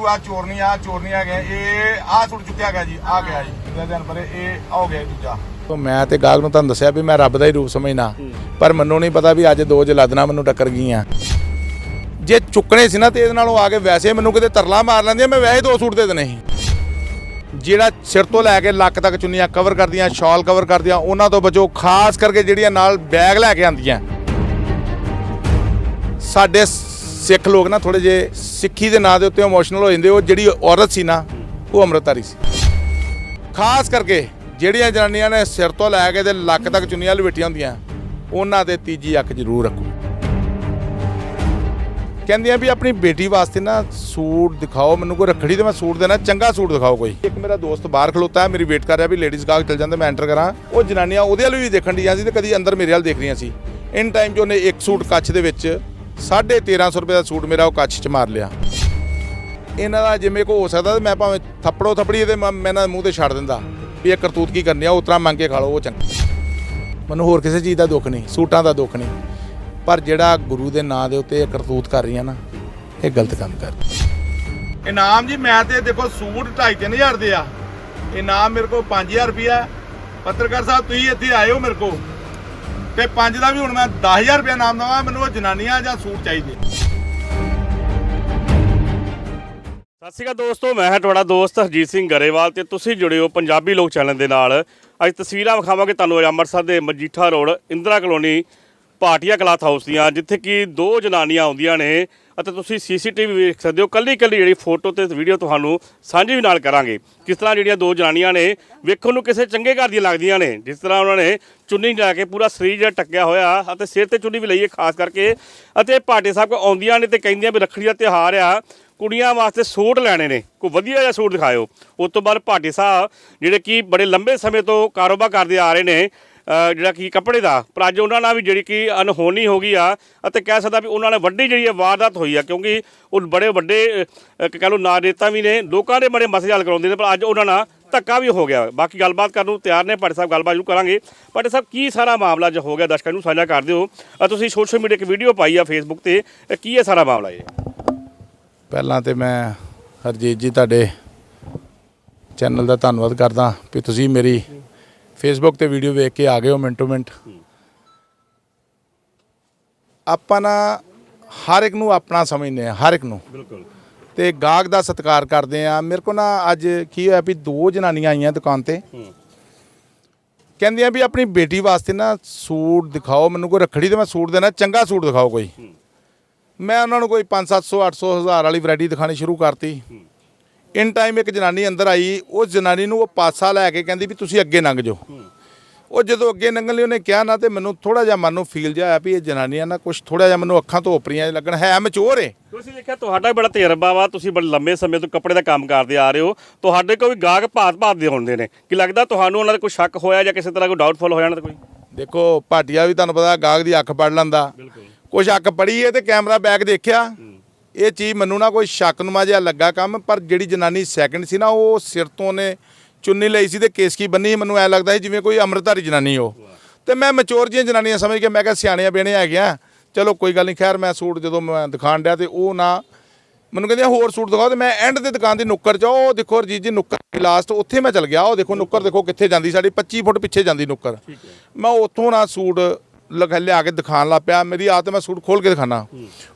ਆ ਚੋਰਨੀ ਆ ਚੋਰਨੀ ਆ ਗਏ। ਇਹ ਆ ਸੁੱਟ ਚੁੱਕਿਆ ਗਿਆ ਜੀ, ਆ ਗਿਆ ਜੀ। ਇਹਦੇ ਦਿਨ ਇਹ ਹੋ ਗਿਆ ਦੂਜਾ। ਤੋ ਮੈਂ ਤੇ ਗਾਹਕ ਨੂੰ ਤੁਹਾਨੂੰ ਦੱਸਿਆ ਵੀ ਮੈਂ ਰੱਬ ਦਾ ਹੀ ਰੂਪ ਸਮਝਣਾ ਪਰ ਮੈਨੂੰ ਨਹੀਂ ਪਤਾ ਵੀ ਅੱਜ ਦੋ ਜਲਾਦਨਾ ਮੈਨੂੰ ਟੱਕਰ ਗਈਆਂ। ਜੇ ਚੁੱਕਣੇ ਸੀ ਨਾ ਤੇ ਇਹਦੇ ਨਾਲੋਂ ਆ ਕੇ ਵੈਸੇ ਮੈਨੂੰ ਕਿਤੇ ਤਰਲਾ ਮਾਰ ਲੈਂਦੀਆਂ, ਮੈਂ ਵੈਸੇ ਦੋ ਸੂਟ ਦੇ ਦੇਣੇ ਸੀ। ਜਿਹੜਾ ਸਿਰ ਤੋਂ ਲੈ ਕੇ ਲੱਕ ਤੱਕ ਚੁੰਨੀਆਂ ਕਵਰ ਕਰਦੀਆਂ ਸ਼ਾਲ ਕਵਰ ਕਰਦੀਆਂ, ਉਹਨਾਂ ਤੋਂ ਬਚੋ, ਖਾਸ ਕਰਕੇ ਜਿਹੜੀਆਂ ਨਾਲ ਬੈਗ ਲੈ ਕੇ ਆਂਦੀਆਂ ਸਾਡੇ ਸਿੱਖ ਲੋਕ ਨਾ ਥੋੜੇ ਜੇ ਸਿੱਖੀ ਦੇ ਨਾਂ ਦੇ ਉੱਤੇ ਇਮੋਸ਼ਨਲ ਹੋ ਜਾਂਦੇ, ਉਹ ਜਿਹੜੀ ਔਰਤ ਸੀ ਨਾ, ਉਹ ਅੰਮ੍ਰਿਤਧਾਰੀ ਸੀ। ਖਾਸ ਕਰਕੇ ਜਿਹੜੀਆਂ ਜਨਾਨੀਆਂ ਨੇ ਸਿਰ ਤੋਂ ਲੈ ਕੇ ਤੇ ਲੱਕ ਤੱਕ ਚੁੰਨੀਆਂ ਲਵੇਟੀਆਂ ਹੁੰਦੀਆਂ, ਉਹਨਾਂ ਦੇ ਤੀਜੀ ਅੱਖ ਜ਼ਰੂਰ ਰੱਖੋ। ਕਹਿੰਦੀਆਂ ਵੀ ਆਪਣੀ ਬੇਟੀ ਵਾਸਤੇ ਨਾ ਸੂਟ ਦਿਖਾਓ, ਮੈਨੂੰ ਕੋਈ ਰੱਖੜੀ ਤੇ ਮੈਂ ਸੂਟ ਦੇਣਾ, ਚੰਗਾ ਸੂਟ ਦਿਖਾਓ ਕੋਈ। ਇੱਕ ਮੇਰਾ ਦੋਸਤ ਬਾਹਰ ਖਲੋਤਾ ਹੈ ਮੇਰੀ ਵੇਟ ਕਰ ਰਿਹਾ ਵੀ ਲੇਡੀਜ਼ ਗਾਹਕ ਚਲ ਜਾਂਦਾ, ਮੈਂ ਐਂਟਰ ਕਰਾਂ। ਉਹ ਜਨਾਨੀਆਂ ਉਹਦੇ ਵੱਲ ਵੀ ਦੇਖਣ ਦੀਆਂ ਸੀ ਤੇ ਕਦੀ ਅੰਦਰ ਮੇਰੇ ਵੱਲ ਦੇਖ ਰਹੀਆਂ ਸੀ। ਇਨ ਟਾਈਮ 'ਚ ਉਹਨੇ ਇੱਕ ਸੂਟ ਕੱਚ ਦੇ ਵਿੱਚ 1350 ਰੁਪਏ ਦਾ ਸੂਟ ਮੇਰਾ ਉਹ ਕੱਛ 'ਚ ਮਾਰ ਲਿਆ। ਇਹਨਾਂ ਦਾ ਜਿਵੇਂ ਕੋ ਹੋ ਸਕਦਾ ਮੈਂ ਭਾਵੇਂ ਥੱਪੜੋ ਥੱਪੜੀ ਇਹਦੇ ਮੈਂ ਮੈਂ ਇਹਨਾਂ ਦੇ ਮੂੰਹ ਤੇ ਛੱਡ ਦਿੰਦਾ ਵੀ ਇਹ ਕਰਤੂਤ ਕੀ ਕਰਨੀ ਆ ਉਸ ਤਰ੍ਹਾਂ ਮੰਗ ਕੇ ਖਾ ਲਓ, ਉਹ ਚੰਗਾ। ਮੈਨੂੰ ਹੋਰ ਕਿਸੇ ਚੀਜ਼ ਦਾ ਦੁੱਖ ਨਹੀਂ, ਸੂਟਾਂ ਦਾ ਦੁੱਖ ਨਹੀਂ। ਪਰ ਜਿਹੜਾ ਗੁਰੂ ਦੇ ਨਾਂ ਦੇ ਉੱਤੇ ਇਹ ਕਰਤੂਤ ਕਰ ਰਹੀਆਂ ਨਾ, ਇਹ ਗਲਤ ਕੰਮ ਕਰ ਰਹੀਆਂ। ਇਨਾਮ ਜੀ, ਮੈਂ ਤੇ ਦੇਖੋ ਸੂਟ 2.5-3000 ਦੇ ਆ। ਇਨਾਮ ਮੇਰੇ ਕੋਲ 5000 ਰੁਪਿਆ ਪੱਤਰਕਾਰ ਸਾਹਿਬ, ਤੁਸੀਂ ਇੱਥੇ ਆਏ ਹੋ ਮੇਰੇ ਕੋਲ। ਤੇ ਪੰਜ ਦਾ ਵੀ ਹੁਣ ਮੈਂ 10000 ਰੁਪਿਆ ਨਾਮ ਦਵਾਂ ਮੈਨੂੰ ਉਹ ਜਨਾਨੀਆਂ ਜਾਂ ਸੂਟ ਚਾਹੀਦੇ। ਸਤਿ ਸ਼੍ਰੀ ਅਕਾਲ ਦੋਸਤੋ, ਮੈਂ ਹਾਂ ਤੁਹਾਡਾ ਦੋਸਤ ਹਰਜੀਤ ਸਿੰਘ ਗਰੇਵਾਲ ਤੇ ਤੁਸੀਂ ਜੁੜੇ ਹੋ ਪੰਜਾਬੀ ਲੋਕ ਚੈਨਲ ਦੇ ਨਾਲ। ਅੱਜ ਤਸਵੀਰਾਂ ਵਿਖਾਵਾਂਗੇ ਤੁਹਾਨੂੰ ਅੱਜ ਅੰਮ੍ਰਿਤਸਰ ਦੇ Majitha road, Indira colony, Bhatia cloth house ਦੀਆਂ, ਜਿੱਥੇ ਕਿ ਦੋ ਜਨਾਨੀਆਂ ਆਉਂਦੀਆਂ ਨੇ। ਅਤੇ ਤੁਸੀਂ ਸੀਸੀਟੀਵੀ ਵੇਖ ਸਕਦੇ ਹੋ। ਕੱਲੀ ਕੱਲੀ ਜਿਹੜੀ ਫੋਟੋ ਤੇ ਵੀਡੀਓ ਤੁਹਾਨੂੰ ਸਾਂਝੀ ਵੀ ਨਾਲ ਕਰਾਂਗੇ। ਕਿਸ ਤਰ੍ਹਾਂ ਜਿਹੜੀਆਂ ਦੋ ਜਨਾਨੀਆਂ ਨੇ, ਵੇਖਣ ਨੂੰ ਕਿਸੇ ਚੰਗੇ ਘਰ ਦੀਆਂ ਲੱਗਦੀਆਂ ਨੇ। ਜਿਸ ਤਰ੍ਹਾਂ ਉਹਨਾਂ ਨੇ ਚੁੰਨੀ ਲੈ ਕੇ ਪੂਰਾ ਸਰੀਰ ਜਿਹੜਾ ਟੱਕਿਆ ਹੋਇਆ ਅਤੇ ਸਿਰ ਤੇ ਚੁੰਨੀ ਵੀ ਲਈ ਹੈ ਖਾਸ ਕਰਕੇ। ਅਤੇ ਭਾਟੇ ਸਾਹਿਬ ਕੋ ਆਉਂਦੀਆਂ ਨੇ ਤੇ ਕਹਿੰਦੀਆਂ ਵੀ ਰੱਖੜੀ ਦਾ ਤਿਉਹਾਰ ਆ, ਕੁੜੀਆਂ ਵਾਸਤੇ ਸੂਟ ਲੈਣੇ ਨੇ। ਕੋਈ ਵਧੀਆ ਜਿਹਾ ਸੂਟ ਦਿਖਾਇਓ। ਉਸ ਤੋਂ ਬਾਅਦ ਭਾਟੀ ਸਾਹਿਬ, ਜਿਹੜੇ ਕਿ ਬੜੇ ਲੰਬੇ ਸਮੇਂ ਤੋਂ ਕਾਰੋਬਾਰ ਕਰਦੇ ਆ ਰਹੇ ਨੇ ਜਿਹੜਾ ਕਿ ਕੱਪੜੇ ਦਾ। ਪਰ ਅੱਜ ਉਹਨਾਂ ਨਾਲ ਵੀ ਜਿਹੜੀ ਕਿ ਅਨਹੋਣੀ ਹੋ ਗਈ ਆ ਅਤੇ ਕਹਿ ਸਕਦਾ ਵੀ ਉਹਨਾਂ ਨਾਲ ਵੱਡੀ ਜਿਹੜੀ ਹੈ ਵਾਰਦਾਤ ਹੋਈ ਆ ਕਿਉਂਕਿ ਉਹ ਬੜੇ ਵੱਡੇ ਅਹ, ਕਹਿ ਲਓ ਨਾਰੇਤਾ ਵੀ ਨੇ ਲੋਕਾਂ ਦੇ ਬੜੇ ਮਸਲੇ ਹੱਲ ਕਰਾਉਂਦੇ ਨੇ ਪਰ ਅੱਜ ਉਹਨਾਂ ਨਾਲ ਧੱਕਾ ਵੀ ਹੋ ਗਿਆ। ਬਾਕੀ ਗੱਲਬਾਤ ਕਰਨ ਨੂੰ ਤਿਆਰ ਨੇ ਭਾਟੀ ਸਾਹਿਬ ਗੱਲਬਾਤ ਜ਼ਰੂਰ ਕਰਾਂਗੇ। ਭਾਟੀ ਸਾਹਿਬ ਕੀ ਸਾਰਾ ਮਾਮਲਾ ਜੋ ਹੋ ਗਿਆ? ਦਰਸ਼ਕਾਂ ਨੂੰ ਸਾਂਝਾ ਕਰ ਦਿਓ। ਤੁਸੀਂ ਸੋਸ਼ਲ ਮੀਡੀਆ 'ਤੇ ਵੀਡੀਓ ਪਾਈ ਆ ਫੇਸਬੁੱਕ ਤੇ। ਕੀ ਹੈ ਸਾਰਾ ਮਾਮਲਾ ਇਹ? ਪਹਿਲਾਂ ਤੇ ਮੈਂ ਹਰਜੀਤ ਜੀ ਤੁਹਾਡੇ ਚੈਨਲ ਦਾ ਧੰਨਵਾਦ ਕਰਦਾ ਵੀ ਤੁਸੀਂ ਮੇਰੀ ਫੇਸਬੁੱਕ ਤੇ ਵੀਡੀਓ ਵੇਖ ਕੇ ਆ ਗਏ ਹੋ ਮਿੰਟੋ ਮਿੰਟ। ਆਪਾਂ ਨਾ ਹਰ ਇੱਕ ਨੂੰ ਆਪਣਾ ਸਮਝਦੇ ਆ ਹਰ ਇੱਕ ਨੂੰ। ਬਿਲਕੁਲ। ਤੇ ਗਾਹਕ ਦਾ ਸਤਿਕਾਰ ਕਰਦੇ ਆ ਮੇਰੇ ਕੋ ਨਾ ਅੱਜ ਕੀ ਹੋਇਆ ਵੀ ਦੋ ਜਨਾਨੀਆਂ ਆਈਆਂ ਦੁਕਾਨ ਤੇ। ਕਹਿੰਦੀਆਂ ਵੀ ਆਪਣੀ ਬੇਟੀ ਵਾਸਤੇ ਨਾ ਸੂਟ ਦਿਖਾਓ ਮੈਨੂੰ ਕੋਈ ਰੱਖੜੀ ਤੇ ਮੈਂ ਸੂਟ ਦੇਣਾ ਚੰਗਾ ਸੂਟ ਦਿਖਾਓ ਕੋਈ। ਮੈਂ ਉਹਨਾਂ ਨੂੰ ਕੋਈ 5 700 800 ਹਜ਼ਾਰ ਵਾਲੀ ਵੈਰਾਈਟੀ ਦਿਖਾਣੀ ਸ਼ੁਰੂ ਕਰਤੀ। ਇਨ ਟਾਈਮ ਇੱਕ ਜਨਾਨੀ ਅੰਦਰ ਆਈ ਉਸ ਜਨਾਨੀ ਨੂੰ ਉਹ ਪਾਸਾ ਲੈ ਕੇ ਕਹਿੰਦੀ ਵੀ ਤੁਸੀਂ ਅੱਗੇ ਲੰਘ ਜਾਓ। ਉਹ ਜਦੋਂ ਅੱਗੇ ਲੰਘਣ ਲਈ ਉਹਨੇ ਕਿਹਾ ਨਾ ਤੇ ਮੈਨੂੰ ਥੋੜਾ ਜਿਹਾ ਮਨ ਨੂੰ ਫੀਲ ਜਿਹਾ ਆਇਆ ਵੀ ਇਹ ਜਨਾਨੀਆਂ ਨਾ ਕੁਝ ਥੋੜਾ ਜਿਹਾ ਮੈਨੂੰ ਅੱਖਾਂ ਤੋਂ ਉਪਰੀਆਂ ਲੱਗਣ। ਹੈ ਮਚੋਰ ਏ। ਤੁਸੀਂ ਦੇਖਿਆ ਤੁਹਾਡਾ ਵੀ ਬੜਾ ਤਜਰਬਾ ਵਾ ਤੁਸੀਂ ਬੜੇ ਲੰਮੇ ਸਮੇਂ ਤੋਂ ਕੱਪੜੇ ਦਾ ਕੰਮ ਕਰਦੇ ਆ ਰਹੇ ਹੋ। ਤੁਹਾਡੇ ਕੋਲ ਵੀ ਗਾਹਕ ਭਾਤ ਭਾਤ ਦੇ ਹੁੰਦੇ ਨੇ। ਕਿ ਲੱਗਦਾ ਤੁਹਾਨੂੰ ਉਹਨਾਂ ਦਾ ਕੋਈ ਸ਼ੱਕ ਹੋਇਆ ਜਾਂ ਕਿਸੇ ਤਰ੍ਹਾਂ ਕੋਈ ਡਾਊਟਫੁਲ ਹੋ ਜਾਣਾ ਤਾਂ ਕੋਈ? ਦੇਖੋ ਭਾਟੀਆ ਵੀ ਤੁਹਾਨੂੰ ਪਤਾ ਗਾਹਕ ਦੀ ਅੱਖ ਪੜ ਲੈਂਦਾ। ਬਿਲਕੁਲ। ਕੁਛ ਅੱਖ ਪੜੀ ਏ ਤੇ ਕੈਮਰਾ ਬੈਕ ਦੇਖਿਆ। ਇਹ ਚੀਜ਼ ਮੈਨੂੰ ਨਾ ਕੋਈ ਸ਼ੱਕ ਨੂੰਮਾ ਜਿਹਾ ਲੱਗਾ ਕੰਮ ਪਰ ਜਿਹੜੀ ਜਨਾਨੀ ਸੈਕਿੰਡ ਸੀ ਨਾ ਉਹ ਸਿਰ ਤੋਂ ਨੇ ਚੁੰਨੀ ਲਈ ਸੀ ਤੇ ਕੇਸਕੀ ਬੰਨੀ। ਮੈਨੂੰ ਐ ਲੱਗਦਾ ਸੀ ਜਿਵੇਂ ਕੋਈ ਅੰਮ੍ਰਿਤਧਾਰੀ ਜਨਾਨੀ ਹੋ। ਤੇ ਮੈਂ ਮਚੋਰ ਜੀਆਂ ਜਨਾਨੀਆਂ ਸਮਝ ਕੇ ਮੈਂ ਕਿਹਾ ਸਿਆਣੀਆਂ ਬੇਣੇ ਹੈਗੀਆਂ ਚਲੋ ਕੋਈ ਗੱਲ ਨਹੀਂ ਖੈਰ ਮੈਂ ਸੂਟ ਜਦੋਂ ਮੈਂ ਦਿਖਾਣ ਡਿਆ ਤੇ ਉਹ ਨਾ ਮੈਨੂੰ ਕਹਿੰਦੇ ਹੋਰ ਸੂਟ ਦਿਖਾਓ ਤੇ ਮੈਂ ਐਂਡ ਤੇ ਦੁਕਾਨ ਦੀ ਨੁੱਕਰ 'ਚ ਉਹ ਦੇਖੋ ਰਜੀਤ ਜੀ ਨੁੱਕਰ ਲਾਸਟ ਉੱਥੇ ਮੈਂ ਚਲ ਗਿਆ ਉਹ ਦੇਖੋ ਨੁੱਕਰ ਦੇਖੋ ਕਿੱਥੇ ਜਾਂਦੀ ਸਾਡੀ 25 ਫੁੱਟ ਪਿੱਛੇ ਜਾਂਦੀ ਨੁੱਕਰ। ਮੈਂ ਉੱਥੋਂ ਨਾ ਸੂਟ ਲਗਾ ਲਿਆ ਕੇ ਦਿਖਾਣ ਲੱਗ ਪਿਆ ਮੇਰੀ ਆਦਤ ਮੈਂ ਸੂਟ ਖੋਲ ਕੇ ਦਿਖਾਣਾ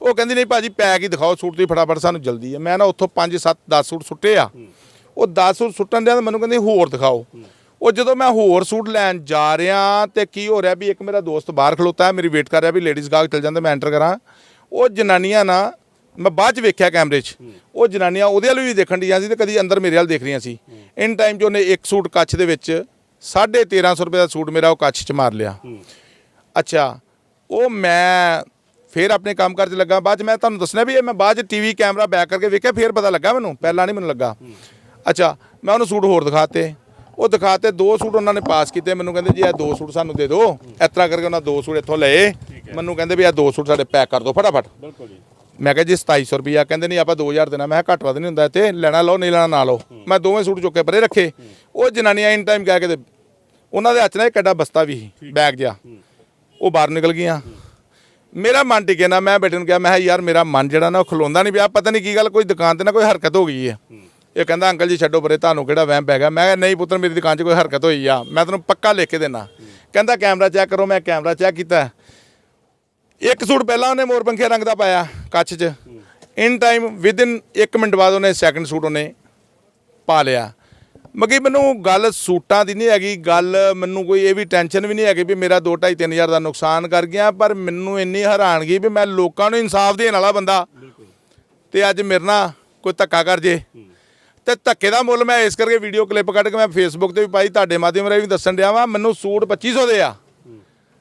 ਉਹ ਕਹਿੰਦੀ ਨਹੀਂ ਭਾਜੀ ਪੈਕ ਹੀ ਦਿਖਾਓ ਸੂਟ ਤੁਸੀਂ ਫਟਾਫਟ ਸਾਨੂੰ ਜਲਦੀ ਹੈ। ਮੈਂ ਨਾ ਉੱਥੋਂ 5 7 10 ਸੂਟ ਸੁੱਟੇ ਆ। ਉਹ 10 ਸੂਟ ਸੁੱਟਣ ਦਿਆਂ ਮੈਨੂੰ ਕਹਿੰਦੀ ਹੋਰ ਦਿਖਾਓ। ਉਹ ਜਦੋਂ ਮੈਂ ਹੋਰ ਸੂਟ ਲੈਣ ਜਾ ਰਿਹਾ ਤੇ ਕੀ ਹੋ ਰਿਹਾ ਵੀ ਇੱਕ ਮੇਰਾ ਦੋਸਤ ਬਾਹਰ ਖਲੋਤਾ ਹੈ ਮੇਰੀ ਵੇਟ ਕਰ ਰਿਹਾ ਵੀ ਲੇਡੀਜ਼ ਗਾਹਕ ਚਲ ਜਾਂਦੇ ਮੈਂ ਐਂਟਰ ਕਰਾਂ। ਉਹ ਜਨਾਨੀਆਂ ਨਾ ਮੈਂ ਬਾਅਦ ਚ ਵੇਖਿਆ ਕੈਮਰੇ 'ਚ। ਉਹ ਜਨਾਨੀਆਂ ਉਹਦੇ ਵੱਲ ਵੀ ਦੇਖਣ ਡੀਆਂ ਸੀ ਤੇ ਕਦੀ ਅੰਦਰ ਮੇਰੇ ਵੱਲ ਦੇਖ ਰਹੀਆਂ ਸੀ। ਇਨ ਟਾਈਮ 'ਚ ਉਹਨੇ ਇੱਕ ਸੂਟ ਕੱਚ ਦੇ ਵਿੱਚ 1350 ਰੁਪਏ ਦਾ ਸੂਟ ਮੇਰਾ ਉਹ ਕੱਚ 'ਚ ਮਾਰ ਲਿਆ। ਅੱਛਾ ਉਹ ਮੈਂ ਫਿਰ ਆਪਣੇ ਕੰਮ ਕਰ 'ਚ ਲੱਗਾ ਬਾਅਦ 'ਚ ਮੈਂ ਤੁਹਾਨੂੰ ਦੱਸਣਾ ਵੀ ਇਹ ਮੈਂ ਬਾਅਦ 'ਚ ਟੀਵੀ ਕੈਮਰਾ ਬੈਕ ਕਰਕੇ ਵੇਖਿਆ ਫਿਰ ਪਤਾ ਲੱਗਾ ਮੈਨੂੰ ਪਹਿਲਾਂ ਨਹੀਂ ਮੈਨੂੰ ਲੱਗਾ। ਅੱਛਾ ਮੈਂ ਉਹਨੂੰ ਸੂਟ ਹੋਰ ਦਿਖਾਤੇ। ਉਹ ਦਿਖਾਤੇ ਦੋ ਸੂਟ ਉਹਨਾਂ ਨੇ ਪਾਸ ਕੀਤੇ ਮੈਨੂੰ ਕਹਿੰਦੇ ਜੀ ਇਹ ਦੋ ਸੂਟ ਸਾਨੂੰ ਦੇ ਦਿਓ। ਇਸ ਤਰ੍ਹਾਂ ਕਰਕੇ ਉਹਨਾਂ ਦੋ ਸੂਟ ਇੱਥੋਂ ਲਏ। ਮੈਨੂੰ ਕਹਿੰਦੇ ਵੀ ਇਹ ਦੋ ਸੂਟ ਸਾਡੇ ਪੈਕ ਕਰ ਦਿਓ ਫਟਾਫਟ। ਬਿਲਕੁਲ ਜੀ। ਮੈਂ ਕਿਹਾ ਜੀ 2700 ਰੁਪਿਆ ਕਹਿੰਦੇ ਨਹੀਂ ਆਪਾਂ 2000 ਦੇਣਾ। ਮੈਂ ਕਿਹਾ ਘੱਟ ਵੱਧ ਨਹੀਂ ਹੁੰਦਾ ਤੇ ਲੈਣਾ ਲਓ ਨਹੀਂ ਲੈਣਾ ਨਾ ਲਓ। ਮੈਂ ਦੋਵੇਂ ਸੂਟ ਚੁੱਕ ਪਰੇ ਰੱਖੇ। ਉਹ ਜਨਾਨੀਆਂ ਇਨ ਟਾਈਮ ਕਹਿ ਕੇ ਉਹਨਾਂ ਦੇ ਹੱਥ ਨਾਲ ਇੱਕ ਐਡਾ ਬਸਤਾ ਵੀ ਸੀ ਬੈਗ ਜਿਹਾ। ਉਹ ਬਾਹਰ ਨਿਕਲ ਗਈਆਂ। ਮੇਰਾ ਮਨ ਟਿਕੇ ਨਾ, ਮੈਂ ਬੇਟੇ ਨੂੰ ਕਿਹਾ, ਮੈਂ ਕਿਹਾ, ਯਾਰ, ਮੇਰਾ ਮਨ ਜਿਹੜਾ ਨਾ ਉਹ ਖਲੋਂਦਾ ਨਹੀਂ ਪਿਆ। ਪਤਾ ਨਹੀਂ ਕੀ ਗੱਲ, ਕੋਈ ਦੁਕਾਨ ਤੇ ਨਾ ਕੋਈ ਹਰਕਤ ਹੋ ਗਈ ਹੈ। ਇਹ ਕਹਿੰਦਾ, ਅੰਕਲ ਜੀ, ਛੱਡੋ ਪਰੇ, ਤੁਹਾਨੂੰ ਕਿਹੜਾ ਵਹਿਮ ਪੈ ਗਿਆ? ਮੈਂ ਕਿਹਾ, ਨਹੀਂ ਪੁੱਤਰ, ਮੇਰੀ ਦੁਕਾਨ 'ਚ ਕੋਈ ਹਰਕਤ ਹੋਈ ਆ। ਮੈਂ ਤੈਨੂੰ ਪੱਕਾ ਲਿਖ ਕੇ ਦੇਣਾ। ਕਹਿੰਦਾ, ਕੈਮਰਾ ਚੈੱਕ ਕਰੋ, ਮੈਂ ਕੈਮਰਾ ਚੈੱਕ ਕੀਤਾ। ਇੱਕ ਸੂਟ ਪਹਿਲਾਂ ਉਹਨੇ ਮੋਰਪੰਖੀਆ ਰੰਗ ਦਾ ਪਾਇਆ, ਕੱਚ 'ਚ। ਇਨ ਟਾਈਮ ਵਿਦਿਨ 1 ਮਿੰਟ ਬਾਅਦ ਉਹਨੇ ਸੈਕੰਡ ਸੂਟ ਉਹਨੇ ਪਾ ਲਿਆ। ਮਗੀ ਮੈਨੂੰ ਗੱਲ ਸੂਟਾਂ ਦੀ ਨਹੀਂ ਹੈਗੀ ਗੱਲ ਮੈਨੂੰ ਕੋਈ ਇਹ ਵੀ ਟੈਨਸ਼ਨ ਵੀ ਨਹੀਂ ਹੈਗੀ ਵੀ ਮੇਰਾ 2 2.5 3000 ਦਾ ਨੁਕਸਾਨ ਕਰ ਗਿਆ ਪਰ ਮੈਨੂੰ ਇੰਨੀ ਹੈਰਾਨਗੀ ਵੀ ਮੈਂ ਲੋਕਾਂ ਨੂੰ ਇਨਸਾਫ ਦੇਣ ਵਾਲਾ ਬੰਦਾ। ਤੇ ਅੱਜ ਮੇਰੇ ਨਾਲ ਕੋਈ ਧੱਕਾ ਕਰ ਜੇ। ਤੇ ਧੱਕੇ ਦਾ ਮੁੱਲ ਮੈਂ ਇਸ ਕਰਕੇ ਵੀਡੀਓ ਕਲਿੱਪ ਕੱਢ ਕੇ ਮੈਂ ਫੇਸਬੁੱਕ ਤੇ ਵੀ ਪਾਈ ਤੁਹਾਡੇ ਮਾਧਿਅਮ ਰਾਹੀਂ ਵੀ ਦੱਸਣ ਡਿਆ ਵਾਂ ਮੈਨੂੰ ਸੂਟ 2500 ਦੇ ਆ।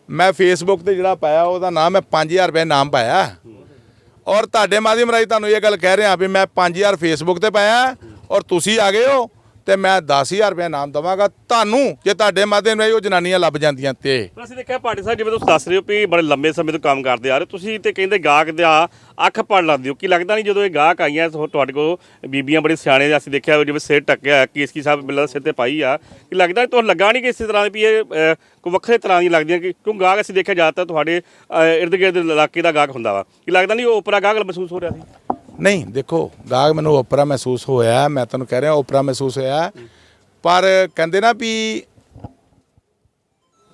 ਮੈਂ ਫੇਸਬੁੱਕ ਤੇ ਜਿਹੜਾ ਪਾਇਆ ਉਹਦਾ ਨਾਮ ਮੈਂ 5000 ਰੁਪਏ ਨਾਮ ਪਾਇਆ। ਔਰ ਤੁਹਾਡੇ ਮਾਧਿਅਮ ਰਾਹੀਂ ਤੁਹਾਨੂੰ ਇਹ ਗੱਲ ਕਹਿ ਰਿਹਾ ਵੀ ਮੈਂ 5000 ਫੇਸਬੁੱਕ ਤੇ ਪਾਇਆ ਔਰ ਤੁਸੀਂ ਆ ਗਏ ਹੋ ਤੇ ਮੈਂ 10000 ਰੁਪਏ ਨਾਮ ਦਵਾਂਗਾ। ਤੁਹਾਨੂੰ ਜੇ ਤੁਹਾਡੇ ਮਾਧਿਅਮ ਰਾਹੀਂ ਉਹ ਜਨਾਨੀਆਂ ਲੱਭ ਜਾਂਦੀਆਂ ਤੇ। ਪਰ ਅਸੀਂ ਦੇਖਿਆ ਪਾਰਟੀ ਸਾਹਿਬ ਜਿਵੇਂ ਤੁਸੀਂ ਦੱਸ ਰਹੇ ਹੋ ਵੀ ਬੜੇ ਲੰਬੇ ਸਮੇਂ ਤੋਂ ਕੰਮ ਕਰਦੇ ਆ ਰਹੇ ਤੁਸੀਂ ਤੇ ਕਹਿੰਦੇ ਗਾਹਕ ਦਾ ਅੱਖ ਪੜ ਲੈਂਦੇ ਹੋ। ਕੀ ਲੱਗਦਾ ਨਹੀਂ ਜਦੋਂ ਇਹ ਗਾਹਕ ਆਈਆਂ ਤੁਹਾ- ਤੁਹਾਡੇ ਕੋਲ ਬੀਬੀਆਂ ਬੜੇ ਸਿਆਣੇ ਅਸੀਂ ਦੇਖਿਆ ਜਿਵੇਂ ਸਿਰ ਟੱਕਿਆ ਹੋਇਆ, ਕੇਸਕੀ ਸਾਹਿਬ ਬਿੱਲਾ ਸਿਰ ਤੇ ਪਾਈ ਆ। ਕਿ ਲੱਗਦਾ ਤੁਹਾਨੂੰ ਲੱਗਾ ਨਹੀਂ ਕਿ ਇਸੇ ਤਰ੍ਹਾਂ ਦੀ ਵੀ ਇਹ ਕੋਈ ਵੱਖਰੇ ਤਰ੍ਹਾਂ ਦੀਆਂ ਲੱਗਦੀਆਂ ਕਿ ਕਿਉਂ ਗਾਹਕ ਅਸੀਂ ਦੇਖਿਆ ਜ਼ਿਆਦਾਤਰ ਤੁਹਾਡੇ ਇਰਦ ਗਿਰਦ ਇਲਾਕੇ ਦਾ ਗਾਹਕ ਹੁੰਦਾ ਵਾ। ਕਿ ਲੱਗਦਾ ਨਹੀਂ ਉਹ ਉਪਰਾ ਗਾਹਕ ਮਹਿਸੂਸ ਹੋ ਰਿਹਾ ਸੀ? ਨਹੀਂ, ਦੇਖੋ, ਗਾਹਕ ਮੈਨੂੰ ਓਪਰਾ ਮਹਿਸੂਸ ਹੋਇਆ, ਮੈਂ ਤੁਹਾਨੂੰ ਕਹਿ ਰਿਹਾ, ਓਪਰਾ ਮਹਿਸੂਸ ਹੋਇਆ। ਪਰ ਕਹਿੰਦੇ ਨਾ ਵੀ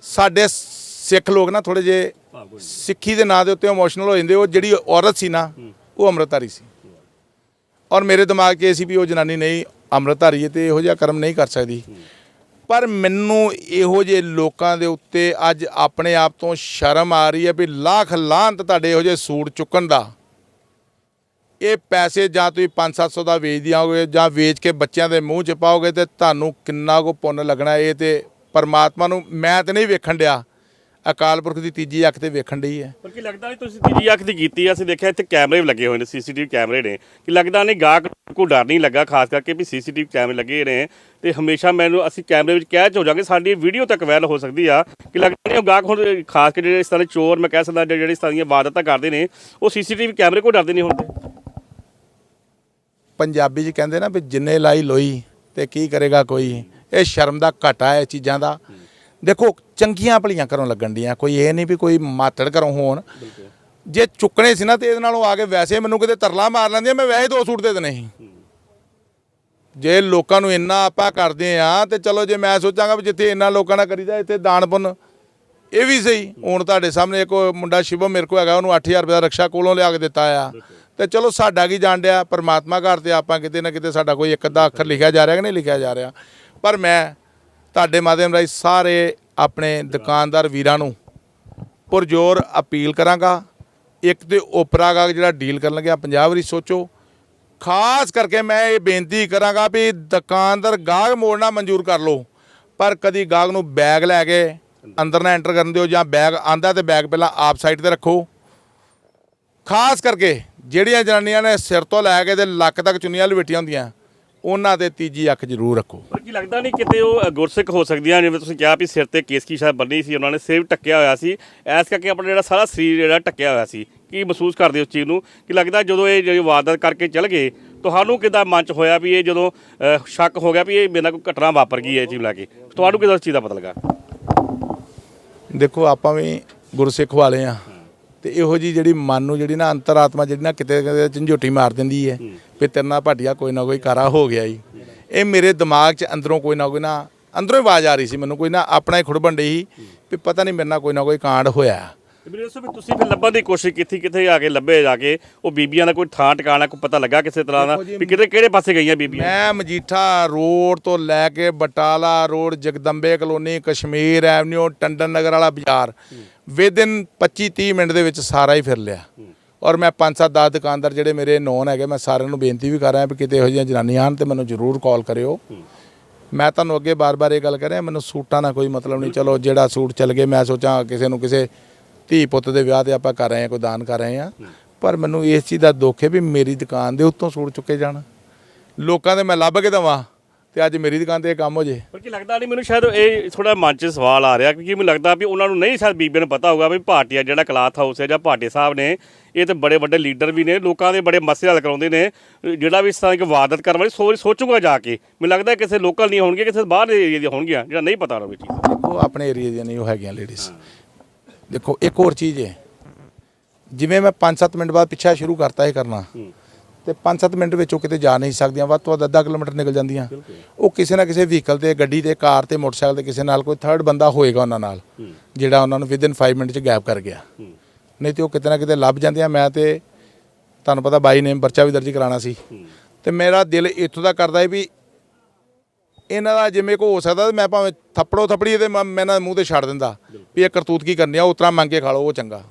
ਸਾਡੇ ਸਿੱਖ ਲੋਕ ਨਾ ਥੋੜੇ ਜੇ ਸਿੱਖੀ ਦੇ ਨਾਂ ਦੇ ਉੱਤੇ ਇਮੋਸ਼ਨਲ ਹੋ ਜਾਂਦੇ, ਉਹ ਜਿਹੜੀ ਔਰਤ ਸੀ ਨਾ, ਉਹ ਅੰਮ੍ਰਿਤਧਾਰੀ ਸੀ। ਔਰ ਮੇਰੇ ਦਿਮਾਗ 'ਚ ਇਹ ਸੀ ਵੀ ਉਹ ਜਨਾਨੀ ਨਹੀਂ, ਅੰਮ੍ਰਿਤਧਾਰੀ ਹੈ ਤੇ ਇਹੋ ਜਿਹਾ ਕਰਮ ਨਹੀਂ ਕਰ ਸਕਦੀ। ਪਰ ਮੈਨੂੰ ਇਹੋ ਜਿਹੇ ਲੋਕਾਂ ਦੇ ਉੱਤੇ ਅੱਜ ਆਪਣੇ ਆਪ ਤੋਂ ਸ਼ਰਮ ਆ ਰਹੀ ਹੈ ਵੀ ਲੱਖ ਲਾਂਤ ਤੁਹਾਡੇ ਇਹੋ ਜਿਹੇ ਸੂਟ ਚੁੱਕਣ ਦਾ ਇਹ ਪੈਸੇ ਜਾਂ ਤੁਸੀਂ 5-700 ਦਾ ਵੇਚ ਦਿਆਓਗੇ ਜਾਂ ਵੇਚ ਕੇ ਬੱਚਿਆਂ ਦੇ ਮੂੰਹ 'ਚ ਪਾਓਗੇ ਤੇ ਤੁਹਾਨੂੰ ਕਿੰਨਾ ਕੋ ਪੁੰਨ ਲੱਗਣਾ ਇਹ ਤੇ ਪਰਮਾਤਮਾ ਨੂੰ ਮੈਂ ਤੇ ਨਹੀਂ ਵੇਖਣ ਡਿਆ। ਅਕਾਲ ਪੁਰਖ ਦੀ ਤੀਜੀ ਅੱਖ ਤੇ ਵੇਖਣ ਡਈ ਹੈ। ਪਰ ਕੀ ਲੱਗਦਾ ਨਹੀਂ ਤੁਸੀਂ ਤੀਜੀ ਅੱਖ ਦੀ ਕੀਤੀ ਆ? ਅਸੀਂ ਦੇਖਿਆ ਇੱਥੇ ਕੈਮਰੇ ਵੀ ਲੱਗੇ ਹੋਏ ਨੇ, ਸੀਸੀਟੀਵੀ ਕੈਮਰੇ ਨੇ। ਕਿ ਲੱਗਦਾ ਨਹੀਂ ਗਾਹਕ ਕੋ ਡਰ ਨਹੀਂ ਲੱਗਾ, ਖਾਸ ਕਰਕੇ ਵੀ ਸੀਸੀਟੀਵੀ ਕੈਮਰੇ ਲੱਗੇ ਨੇ। ਤੇ ਹਮੇਸ਼ਾ ਮੈਨੂੰ ਅਸੀਂ ਕੈਮਰੇ ਵਿੱਚ ਕੈਚ ਹੋ ਜਾਾਂਗੇ ਸਾਡੀ ਵੀਡੀਓ ਤੱਕ ਵਾਇਰਲ ਹੋ ਸਕਦੀ ਆ। ਕਿ ਲੱਗਦਾ ਨਹੀਂ ਉਹ ਗਾਹਕ ਹੁਣ ਖਾਸ ਕੇ ਜਿਹੜੇ ਇਸ ਤਰ੍ਹਾਂ ਦੇ ਚੋਰ, ਮੈਂ ਕਹਿ ਸਕਦਾ, ਜਿਹੜੇ ਇਸ ਤਰ੍ਹਾਂ ਦੀਆਂ ਵਾਰਦਾਤਾਂ ਕਰਦੇ ਨੇ, ਉਹ ਸੀਸੀਟੀਵੀ ਕੈਮਰੇ ਕੋ ਡਰਦੇ ਨਹੀਂ ਹੁੰਦੇ। ਪੰਜਾਬੀ 'ਚ ਕਹਿੰਦੇ ਨਾ ਵੀ ਜਿੰਨੇ ਲਾਈ ਲੋਈ ਤੇ ਕੀ ਕਰੇਗਾ ਕੋਈ ਇਹ ਸ਼ਰਮ ਦਾ ਘਾਟਾ ਹੈ ਚੀਜ਼ਾਂ ਦਾ। ਦੇਖੋ ਚੰਗੀਆਂ ਭਲੀਆਂ ਘਰੋਂ ਲੱਗਣ ਡੀਆਂ ਕੋਈ ਇਹ ਨਹੀਂ ਵੀ ਕੋਈ ਮਾਤੜ ਘਰੋਂ ਹੋਣ। ਜੇ ਚੁੱਕਣੇ ਸੀ ਨਾ ਤੇ ਇਹਦੇ ਨਾਲੋਂ ਆ ਕੇ ਵੈਸੇ ਮੈਨੂੰ ਕਿਤੇ ਤਰਲਾ ਮਾਰ ਲੈਂਦੀਆਂ ਮੈਂ ਵੈਸੇ ਦੋ ਸੂਟ ਦੇ ਦੇਣੇ ਸੀ। ਜੇ ਲੋਕਾਂ ਨੂੰ ਇੰਨਾ ਆਪਾਂ ਕਰਦੇ ਆ ਤੇ ਚਲੋ ਜੇ ਮੈਂ ਸੋਚਾਂਗਾ ਵੀ ਜਿੱਥੇ ਇੰਨਾ ਲੋਕਾਂ ਨਾਲ ਕਰੀਦਾ ਇੱਥੇ ਦਾਨ ਪੁੰਨ ਇਹ ਵੀ ਸਹੀ। ਹੁਣ ਤੁਹਾਡੇ ਸਾਹਮਣੇ ਇੱਕ ਮੁੰਡਾ ਸ਼ਿਵਮ ਮੇਰੇ ਕੋਲ ਹੈਗਾ ਉਹਨੂੰ 8000 ਰੁਪਏ ਦਾ ਰਕਸ਼ਾ ਕੋਲੋਂ ਲਿਆ ਕੇ ਦਿੱਤਾ ਆ। ਤੇ ਚਲੋ ਸਾਡਾ ਕੀ ਜਾਣ ਡਿਆ? ਪਰਮਾਤਮਾ ਘਰ ਤੇ ਆਪਾਂ ਕਿਤੇ ਨਾ ਕਿਤੇ ਸਾਡਾ ਕੋਈ ਇੱਕ ਅੱਧਾ ਅੱਖਰ ਲਿਖਿਆ ਜਾ ਰਿਹਾ ਕਿ ਨਹੀਂ ਲਿਖਿਆ ਜਾ ਰਿਹਾ? ਪਰ ਮੈਂ ਤੁਹਾਡੇ ਮਾਧਿਅਮ ਰਾਹੀਂ ਸਾਰੇ ਆਪਣੇ ਦੁਕਾਨਦਾਰ ਵੀਰਾਂ ਨੂੰ ਪੁਰਜੋਰ ਅਪੀਲ ਕਰਾਂਗਾ। ਇੱਕ ਤੇ ਓਪਰਾ ਗਾ ਜਿਹੜਾ ਡੀਲ ਕਰਨ ਲੱਗਿਆ ਪੰਜਾਬ ਵਾਰੀ ਸੋਚੋ। ਖਾਸ ਕਰਕੇ ਮੈਂ ਇਹ ਬੇਨਤੀ ਕਰਾਂਗਾ ਵੀ ਦੁਕਾਨਦਾਰ ਗਾਹਕ ਮੋੜਨਾ ਮਨਜ਼ੂਰ ਕਰ ਲਓ। ਪਰ ਕਦੀ ਗਾਹਕ ਨੂੰ ਬੈਗ ਲੈ ਕੇ ਅੰਦਰ ਨਾ ਐਂਟਰ ਕਰਨ ਦਿਓ ਜਾਂ ਬੈਗ ਆਂਦਾ ਤੇ ਬੈਗ ਪਹਿਲਾਂ ਆਪ ਸਾਈਡ ਤੇ ਰੱਖੋ। ਖਾਸ ਕਰਕੇ ਜਿਹੜੀਆਂ ਜਨਾਨੀਆਂ ਨੇ ਸਿਰ ਤੋਂ ਲੈ ਕੇ ਤੇ ਲੱਕ ਤੱਕ ਚੁੰਨੀਆਂ ਲਵੇਟੀਆਂ ਹੁੰਦੀਆਂ ਉਹਨਾਂ ਤੇ ਤੀਜੀ ਅੱਖ ਜ਼ਰੂਰ ਰੱਖੋ। ਪਰ ਕੀ ਲੱਗਦਾ ਨਹੀਂ ਕਿਤੇ ਉਹ ਗੁਰਸਿੱਖ ਹੋ ਸਕਦੀਆਂ ਜਿਵੇਂ ਤੁਸੀਂ ਕਿਹਾ ਵੀ ਸਿਰ ਤੇ ਕੇਸਕੀ ਸ਼ਾਇਦ ਬੰਨੀ ਸੀ ਉਹਨਾਂ ਨੇ ਸਿਰ ਟੱਕਿਆ ਹੋਇਆ ਸੀ। ਐਸ ਕਰਕੇ ਆਪਣਾ ਜਿਹੜਾ ਸਾਰਾ ਸਰੀਰ ਜਿਹੜਾ ਟੱਕਿਆ ਹੋਇਆ ਸੀ ਕੀ ਮਹਿਸੂਸ ਕਰਦੇ ਉਸ ਚੀਜ਼ ਨੂੰ? ਕਿ ਲੱਗਦਾ ਜਦੋਂ ਇਹ ਜਿਹੜੀ ਵਾਰਦਾਤ ਕਰਕੇ ਚਲ ਗਏ ਤੁਹਾਨੂੰ ਕਿਦਾਂ ਮਨ ਚ ਹੋਇਆ ਵੀ ਇਹ ਜਦੋਂ ਸ਼ੱਕ ਹੋ ਗਿਆ ਵੀ ਇਹ ਮੇਰੇ ਨਾਲ ਕੋਈ ਘਟਨਾ ਵਾਪਰ ਗਈ ਹੈ ਇਹ ਚੀਜ਼ ਲੈ ਕੇ? ਤੁਹਾਨੂੰ ਕਿਦਾਂ ਇਸ ਚੀਜ਼ ਦਾ ਪਤਾ ਲੱਗਾ ਦੇਖੋ ਆਪਾਂ ਵੀ ਗੁਰਸਿੱਖ ਵਾਲੇ ਆ ਤੇ ਇਹੋ ਜੀ ਜਿਹੜੀ ਮਨ ਨੂੰ ਜਿਹੜੀ ਨਾ ਅੰਤਰਾਤਮਾ ਜਿਹੜੀ ਨਾ ਕਿਤੇ ਕਿਤੇ ਝੰਜੋਟੀ ਮਾਰ ਦਿੰਦੀ ਹੈ ਵੀ ਤੇਰੇ ਨਾਲ ਭਾਟੀਆ ਕੋਈ ਨਾ ਕੋਈ ਕਾਰਾ ਹੋ ਗਿਆ ਜੀ ਇਹ ਮੇਰੇ ਦਿਮਾਗ 'ਚ ਅੰਦਰੋਂ ਕੋਈ ਨਾ ਕੋਈ ਨਾ ਅੰਦਰੋਂ ਆਵਾਜ਼ ਆ ਰਹੀ ਸੀ ਮੈਨੂੰ ਕੋਈ ਨਾ ਆਪਣਾ ਹੀ ਖੁੜਬਣ ਸੀ ਵੀ ਪਤਾ ਨਹੀਂ ਮੇਰੇ ਨਾਲ ਕੋਈ ਨਾ ਕੋਈ ਕਾਂਡ ਹੋਇਆ। ਮੈਨੂੰ ਦੱਸੋ ਵੀ ਤੁਸੀਂ ਫਿਰ ਲੱਭਣ ਦੀ ਕੋਸ਼ਿਸ਼ ਕੀਤੀ ਕਿੱਥੇ ਆ ਕੇ ਲੱਭੇ ਜਾ ਕੇ? ਉਹ ਬੀਬੀਆਂ ਦਾ ਕੋਈ ਥਾਂ ਟਿਕਾਣਾ ਕੋਈ ਪਤਾ ਲੱਗਾ ਕਿਸੇ ਤਰ੍ਹਾਂ ਦਾ? ਵੀ ਕਿਤੇ ਕਿਹੜੇ ਪਾਸੇ ਗਈਆਂ ਬੀਬੀਆਂ? ਮੈਂ ਮਜੀਠਾ ਰੋਡ ਤੋਂ ਲੈ ਕੇ Batala road Jagdambe colony Kashmir avenue Tandon Nagar ਵਾਲਾ ਬਾਜ਼ਾਰ। ਵਿਦਿਨ 25 30 ਮਿੰਟ ਦੇ ਵਿੱਚ ਸਾਰਾ ਹੀ ਫਿਰ ਲਿਆ। ਔਰ ਮੈਂ ਪੰਜ ਸੱਤ 10 ਦੁਕਾਨਦਾਰ ਜਿਹੜੇ ਮੇਰੇ ਨੋਨ ਹੈਗੇ ਮੈਂ ਸਾਰਿਆਂ ਨੂੰ ਬੇਨਤੀ ਵੀ ਕਰ ਰਿਹਾ ਵੀ ਕਿਤੇ ਇਹੋ ਜਿਹੀਆਂ ਜਨਾਨੀਆਂ ਆਣ ਤੇ ਮੈਨੂੰ ਜ਼ਰੂਰ ਕਾਲ ਕਰਿਓ। ਮੈਂ ਤੁਹਾਨੂੰ ਅੱਗੇ ਬਾਰ-ਬਾਰ ਇਹ ਗੱਲ ਕਰ ਰਿਹਾ ਮੈਨੂੰ ਸੂਟਾਂ ਨਾਲ ਕੋਈ ਮਤਲਬ ਨਹੀਂ ਚਲੋ ਜਿਹੜਾ ਸੂਟ ਚੱਲ ਗਏ ਮੈਂ ਸੋਚਾਂ ਕਿਸੇ ਨੂੰ ਕਿਸੇ ਧੀ ਪੁੱਤ ਦੇ ਵਿਆਹ ਤੇ ਆਪਾਂ ਕਰ ਰਹੇ ਹਾਂ ਕੋਈ ਦਾਨ ਕਰ ਰਹੇ ਹਾਂ। ਪਰ ਮੈਨੂੰ ਇਸ ਚੀਜ਼ ਦਾ ਦੁੱਖ ਹੈ ਵੀ ਮੇਰੀ ਦੁਕਾਨ ਦੇ ਉੱਤੋਂ ਸੂਟ ਚੁੱਕੇ ਜਾਣ। ਲੋਕਾਂ ਦੇ ਮੈਂ ਲੱਭ ਕੇ ਦਵਾਂ। ਤੇ ਅੱਜ ਮੇਰੀ ਦੁਕਾਨ ਤੇ ਇਹ ਕੰਮ ਹੋ ਜੇ। ਪਰ ਕੀ ਲੱਗਦਾ ਨਹੀਂ ਮੈਨੂੰ ਸ਼ਾਇਦ ਇਹ ਥੋੜਾ ਮਨ 'ਚ ਸਵਾਲ ਆ ਰਿਹਾ ਕਿਉਂਕਿ ਮੈਨੂੰ ਲੱਗਦਾ ਵੀ ਉਹਨਾਂ ਨੂੰ ਨਹੀਂ ਸ਼ਾਇਦ ਬੀਬੀਆਂ ਨੂੰ ਪਤਾ ਹੋਊਗਾ ਵੀ ਭਾਟੀਆ ਜਿਹੜਾ ਕਲਾਥ ਹਾਊਸ ਹੈ ਜਾਂ ਭਾਟੇ ਸਾਹਿਬ ਨੇ ਇਹ ਤੇ ਬੜੇ ਵੱਡੇ ਲੀਡਰ ਵੀ ਨੇ ਲੋਕਾਂ ਦੇ ਬੜੇ ਮਸਲੇ ਹੱਲ ਕਰਾਉਂਦੇ ਨੇ ਜਿਹੜਾ ਵੀ ਇਸ ਤਰ੍ਹਾਂ ਦੀ ਵਾਰਦਾਤ ਕਰਨ ਵਾਲੀ ਸੋਚ ਸੋਚੂਗਾ ਜਾ ਕੇ। ਮੈਨੂੰ ਲੱਗਦਾ ਕਿਸੇ ਲੋਕਲ ਨਹੀਂ ਹੋਣਗੇ ਕਿਸੇ ਬਾਹਰ ਦੇ ਏਰੀਆ ਦੀਆਂ ਹੋਣਗੀਆਂ ਜਿਹੜਾ ਨਹੀਂ ਪਤਾ ਵਿੱਚ ਚੀਜ਼ ਦੇਖੋ ਆਪਣੇ ਏਰੀਆ ਦੀਆਂ ਨਹੀਂ ਉਹ ਹੈਗੀਆਂ ਲੇਡੀਜ਼ ਦੇਖੋ ਇੱਕ ਹੋਰ ਚੀਜ਼ ਹੈ। ਜਿਵੇਂ ਮੈਂ 5-7 ਮਿੰਟ ਬਾਅਦ ਪਿੱਛਾ ਸ਼ੁਰੂ ਕਰਤਾ ਇਹ ਕਰਨਾ ਹੂੰ। ਤੇ 5-7 ਮਿੰਟ ਵਿੱਚ ਉਹ ਕਿਤੇ ਜਾ ਨਹੀਂ ਸਕਦੀਆਂ ਵੱਧ ਤੋਂ ਵੱਧ ਅੱਧਾ ਕਿਲੋਮੀਟਰ ਨਿਕਲ ਜਾਂਦੀਆਂ। ਉਹ ਕਿਸੇ ਨਾ ਕਿਸੇ ਵਹੀਕਲ ਤੇ ਗੱਡੀ ਤੇ ਕਾਰ ਤੇ ਮੋਟਰਸਾਈਕਲ ਤੇ ਕਿਸੇ ਨਾਲ ਕੋਈ ਥਰਡ ਬੰਦਾ ਹੋਏਗਾ ਉਹਨਾਂ ਨਾਲ ਜਿਹੜਾ ਉਹਨਾਂ ਨੂੰ ਵਿਦਿਨ 5 ਮਿੰਟ ਚ ਗੈਪ ਕਰ ਗਿਆ। ਨਹੀਂ ਤੇ ਉਹ ਕਿਤੇ ਨਾ ਕਿਤੇ ਲੱਭ ਜਾਂਦੀਆਂ ਮੈਂ ਤੇ ਤੁਹਾਨੂੰ ਪਤਾ ਬਾਈ ਨੇ ਪਰਚਾ ਵੀ ਦਰਜ ਕਰਾਉਣਾ ਸੀ। ਤੇ ਮੇਰਾ ਦਿਲ ਇੱਥੋਂ ਦਾ ਕਰਦਾ ਹੈ ਵੀ ਇਹਨਾਂ ਦਾ ਜਿਵੇਂ ਕੋ ਹੋ ਸਕਦਾ ਤੇ ਮੈਂ ਭਾਵੇਂ ਥੱਪੜੋ ਥੱਪੜੀ ਇਹਦੇ ਮ- ਇਹਨਾਂ ਮੂੰਹ ਤੇ ਛੱਡ ਦਿੰਦਾ ਵੀ ਇਹ ਕਰਤੂਤ ਕੀ ਕਰਨੀ ਆ ਉਤਰਾ ਮੰਗ ਕੇ ਖਾ ਲਓ ਉਹ ਚੰਗਾ।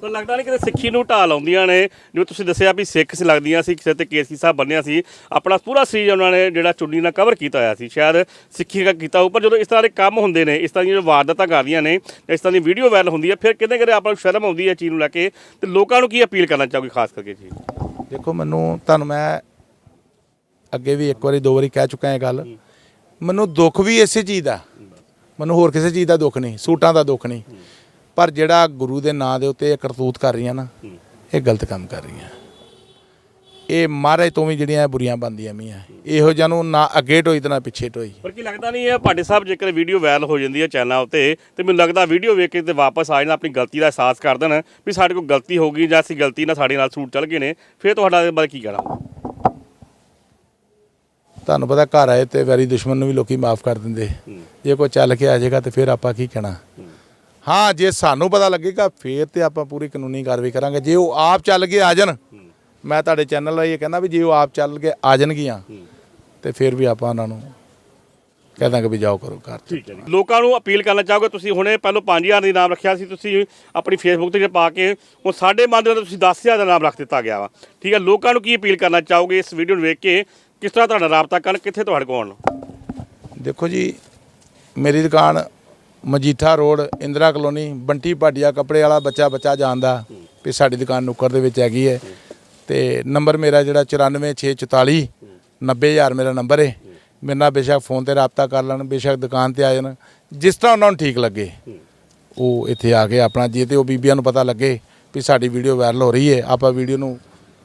ਤਾਂ ਲੱਗਦਾ ਨਹੀਂ ਕਿ ਸਿੱਖੀ ਨੂੰ ਢਾਲ ਆਉਂਦੀਆਂ ਨੇ। ਜਿਵੇਂ ਤੁਸੀਂ ਦੱਸਿਆ ਵੀ ਸਿੱਖ ਸੀ ਲੱਗਦੀਆਂ ਸੀ ਕਿਸੇ ਤੇ ਕੇਸੀ ਸਾਹਿਬ ਬੰਨਿਆ ਸੀ। ਆਪਣਾ ਪੂਰਾ ਸਰੀਰ ਉਹਨਾਂ ਨੇ ਜਿਹੜਾ ਚੁੰਨੀ ਨਾਲ ਕਵਰ ਕੀਤਾ ਹੋਇਆ ਸੀ। ਸ਼ਾਇਦ ਸਿੱਖੀ ਦਾ ਕੀਤਾ ਉੱਪਰ ਜਦੋਂ ਇਸ ਤਰ੍ਹਾਂ ਦੇ ਕੰਮ ਹੁੰਦੇ ਨੇ ਇਸ ਤਰ੍ਹਾਂ ਦੀਆਂ ਵਾਰਦਾਤਾਂ ਕਰਦੀਆਂ ਨੇ ਇਸ ਤਰ੍ਹਾਂ ਦੀ ਵੀਡੀਓ ਵਾਇਰਲ ਹੁੰਦੀ ਹੈ ਫਿਰ ਕਿਤੇ ਕਿਤੇ ਆਪਾਂ ਨੂੰ ਸ਼ਰਮ ਆਉਂਦੀ ਹੈ ਚੀਜ਼ ਨੂੰ ਲੈ ਕੇ। ਤੇ ਲੋਕਾਂ ਨੂੰ ਕੀ ਅਪੀਲ ਕਰਨਾ ਚਾਹੋਗੇ ਖਾਸ ਕਰਕੇ ਜੀ? ਦੇਖੋ ਮੈਨੂੰ ਤੁਹਾਨੂੰ ਮੈਂ ਅੱਗੇ ਵੀ ਇੱਕ ਵਾਰੀ ਦੋ ਵਾਰੀ ਕਹਿ ਚੁੱਕਾ ਇਹ ਗੱਲ। ਮੈਨੂੰ ਦੁੱਖ ਵੀ ਇਸੇ ਚੀਜ਼ ਦਾ। ਮੈਨੂੰ ਹੋਰ ਕਿਸੇ ਚੀਜ਼ ਦਾ ਦੁੱਖ ਨਹੀਂ ਸੂਟਾਂ ਦਾ ਦੁੱਖ ਨਹੀਂ। ਪਰ ਜਿਹੜਾ ਗੁਰੂ ਦੇ ਨਾਂ ਦੇ ਉੱਤੇ ਇਹ ਕਰਤੂਤ ਕਰ ਰਹੀਆਂ ਨਾ ਇਹ ਗਲਤ ਕੰਮ ਕਰ ਰਹੀਆਂ। ਇਹ ਮਹਾਰਾਜ ਤੋਂ ਵੀ ਜਿਹੜੀਆਂ ਬੁਰੀਆਂ ਬੰਦੀਆਂ ਮੀਆਂ ਇਹੋ ਜਿਹਾ ਨੂੰ ਨਾ ਅੱਗੇ ਟੋਈ ਤੇ ਨਾ ਪਿੱਛੇ ਟੋਈ ਪਰ ਕੀ ਲੱਗਦਾ ਨਹੀਂ ਇਹ ਪਾਟੇ ਸਾਹਿਬ ਜੇਕਰ ਵੀਡੀਓ ਵਾਇਰਲ ਹੋ ਜਾਂਦੀ ਹੈ ਚੈਨਲ ਉੱਤੇ ਤੇ ਮੈਨੂੰ ਲੱਗਦਾ ਵੀਡੀਓ ਵੇਖ ਕੇ ਤੇ ਵਾਪਸ ਆ ਜਾਣ ਆਪਣੀ ਗਲਤੀ ਦਾ ਅਹਿਸਾਸ ਕਰ ਦੇਣ ਵੀ ਸਾਡੇ ਕੋਲ ਗਲਤੀ ਹੋ ਗਈ ਜਾਂ ਅਸੀਂ ਗਲਤੀ ਨਾਲ ਸਾਡੇ ਨਾਲ ਸੂਟ ਚੱਲ ਗਏ ਨੇ ਫਿਰ ਤੁਹਾਡਾ ਇਹਦੇ ਬਾਰੇ ਕੀ ਕਹਿਣਾ? ਤੁਹਾਨੂੰ ਪਤਾ ਘਰ ਆਏ ਤੇ ਵੈਰੀ ਦੁਸ਼ਮਣ ਨੂੰ ਵੀ ਲੋਕੀ ਮਾਫ ਕਰ ਦਿੰਦੇ। ਜੇ ਕੋਈ ਚੱਲ ਕੇ ਆ ਜਾਏਗਾ ਤੇ ਫਿਰ ਆਪਾਂ ਕੀ ਕਹਿਣਾ? ਹਾਂ ਜੇ ਸਾਨੂੰ ਪਤਾ ਲੱਗੇਗਾ ਫਿਰ ਤੇ ਆਪਾਂ ਪੂਰੀ ਕਾਨੂੰਨੀ ਕਾਰਵਾਈ ਕਰਾਂਗੇ। ਜੇ ਉਹ ਆਪ ਚੱਲ ਕੇ ਆ ਜਾਣ ਮੈਂ ਤੁਹਾਡੇ ਚੈਨਲ ਲਈ ਇਹ ਕਹਿੰਦਾ ਵੀ ਜੇ ਉਹ ਆਪ ਚੱਲ ਕੇ ਆ ਜਾਣਗੀਆਂ ਤੇ ਫਿਰ ਵੀ ਆਪਾਂ ਉਹਨਾਂ ਨੂੰ ਕਹਿ ਦਾਂਗੇ ਵੀ ਜਾਓ ਕਰੋ ਘਰ ਠੀਕ ਹੈ ਜੀ। ਲੋਕਾਂ ਨੂੰ ਅਪੀਲ ਕਰਨਾ ਚਾਹੋਗੇ ਤੁਸੀਂ ਹੁਣੇ ਪਹਿਲਾਂ 5000 ਦੇ ਨਾਮ ਰੱਖਿਆ ਸੀ ਤੁਸੀਂ ਆਪਣੀ ਫੇਸਬੁੱਕ ਤੇ ਪਾ ਕੇ ਹੁਣ ਸਾਡੇ ਮਨ ਦੇ ਵਿੱਚ ਤੁਸੀਂ 10000 ਦਾ ਨਾਮ ਰੱਖ ਦਿੱਤਾ ਗਿਆ ਵਾ। ਠੀਕ ਹੈ ਲੋਕਾਂ ਨੂੰ ਕੀ ਅਪੀਲ ਕਰਨਾ ਚਾਹੋਗੇ ਇਸ ਵੀਡੀਓ ਨੂੰ ਵੇਖ ਕੇ? ਕਿਸ ਤਰ੍ਹਾਂ ਤੁਹਾਡਾ ਰਾਬਤਾ ਕਰਨ ਕਿੱਥੇ ਤੁਹਾਡੇ ਕੋਲ ਦੇਖੋ ਜੀ ਮੇਰੀ ਦੁਕਾਨ ਮਜੀਠਾ ਰੋਡ, ਇੰਦਰਾ ਕਲੋਨੀ, ਬੰਟੀ ਭਾਟੀਆ ਕੱਪੜੇ ਵਾਲਾ ਬੱਚਾ ਬੱਚਾ ਜਾਣਦਾ ਵੀ ਸਾਡੀ ਦੁਕਾਨ ਨੁੱਕਰ ਦੇ ਵਿੱਚ ਹੈਗੀ ਹੈ। ਤੇ ਨੰਬਰ ਮੇਰਾ ਜਿਹੜਾ 94644 90000 ਮੇਰਾ ਨੰਬਰ ਹੈ ਮੇਰੇ ਨਾਲ ਬੇਸ਼ੱਕ ਫੋਨ ਤੇ ਰਾਬਤਾ ਕਰ ਲੈਣ, ਬੇਸ਼ੱਕ ਦੁਕਾਨ ਤੇ ਆ ਜਾਣ। ਜਿਸ ਤਰ੍ਹਾਂ ਉਹਨਾਂ ਨੂੰ ਠੀਕ ਲੱਗੇ, ਉਹ ਇੱਥੇ ਆ ਕੇ ਆਪਣਾ, ਜੇ ਤੇ ਉਹ ਬੀਬੀਆਂ ਨੂੰ ਪਤਾ ਲੱਗੇ ਵੀ ਸਾਡੀ ਵੀਡੀਓ ਵਾਇਰਲ ਹੋ ਰਹੀ ਹੈ, ਆਪਾਂ ਵੀਡੀਓ ਨੂੰ